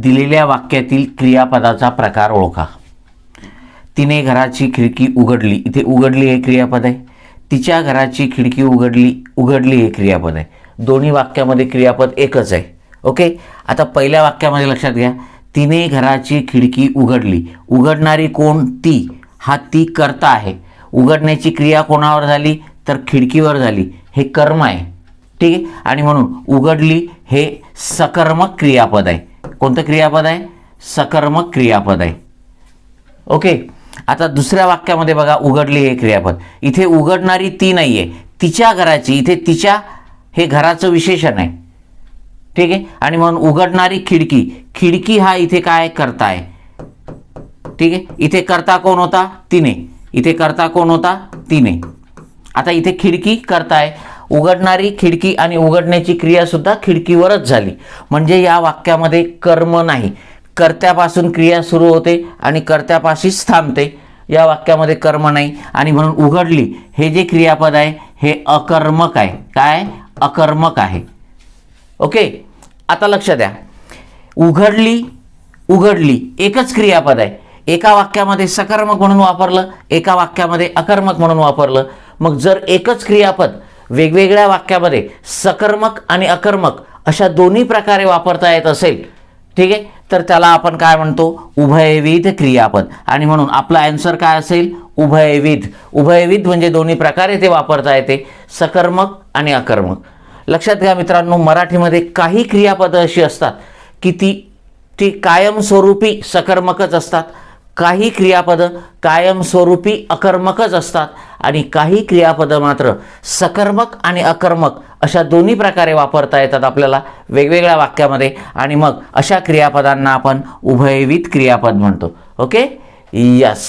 दिलेल्या वाक्यातील क्रियापदाचा प्रकार ओळखा. तिने घराची खिडकी उघडली. इथे उघडली हे क्रियापद आहे. तिच्या घराची खिडकी उघडली उघडली हे क्रियापद आहे. दोन्ही वाक्यामध्ये क्रियापद एकच आहे. ओके? आता पहिल्या वाक्यामध्ये लक्षात घ्या. तिने घराची खिडकी उघडली. उघडणारी कोण? ती. हा ती करता आहे. उघडण्याची क्रिया कोणावर झाली? तर खिडकीवर झाली. हे कर्म आहे. ठीक आहे? आणि म्हणून उघडली हे सकर्मक क्रियापद आहे. कोणतं क्रियापद आहे? सकर्मक क्रियापद आहे. ओके? आता दुसऱ्या वाक्यामध्ये बघा उघडली हे क्रियापद. इथे उघडणारी ती नाही आहे तिच्या घराची इथे तिच्या हे घराचं विशेषण आहे. ठीक आहे? आणि म्हणून उघडणारी खिडकी. खिडकी हा इथे काय करता आहे ठीक आहे? इथे करता कोण होता? तिने. इथे करता कोण होता? तिने. आता इथे खिडकी करताय. उघडणारी खिडकी आणि उघडण्याची क्रिया सुद्धा खिडकीवरच झाली. म्हणजे या वाक्यामध्ये कर्म नाही. कर्त्यापासून क्रिया सुरू होते आणि कर्त्यापाशीच थांबते. या वाक्यामध्ये कर्म नाही आणि म्हणून उघडली हे जे क्रियापद आहे हे अकर्मक आहे. काय? अकर्मक आहे. ओके? आता लक्ष द्या. उघडली उघडली एकच क्रियापद आहे. एका वाक्यामध्ये सकर्मक म्हणून वापरलं एका वाक्यामध्ये अकर्मक म्हणून वापरलं. मग जर एकच क्रियापद वेगवेगळ्या वाक्यामध्ये सकर्मक आणि अकर्मक अशा दोन्ही प्रकारे वापरता येत असेल ठीक आहे? तर त्याला आपण काय म्हणतो? उभयविध क्रियापद. आणि म्हणून आपला आन्सर काय असेल? उभयविध. उभयविध म्हणजे दोन्ही प्रकारे ते वापरता येते सकर्मक आणि अकर्मक. लक्षात घ्या मित्रांनो मराठीमध्ये काही क्रियापदं अशी असतात की ती ती कायमस्वरूपी सकर्मकच असतात. काही क्रियापदं कायमस्वरूपी अकर्मकच असतात. आणि काही क्रियापदं मात्र सकर्मक आणि अकर्मक अशा दोन्ही प्रकारे वापरता येतात आपल्याला वेगवेगळ्या वाक्यामध्ये. आणि मग अशा क्रियापदांना आपण उभयविध क्रियापद म्हणतो. ओके? यस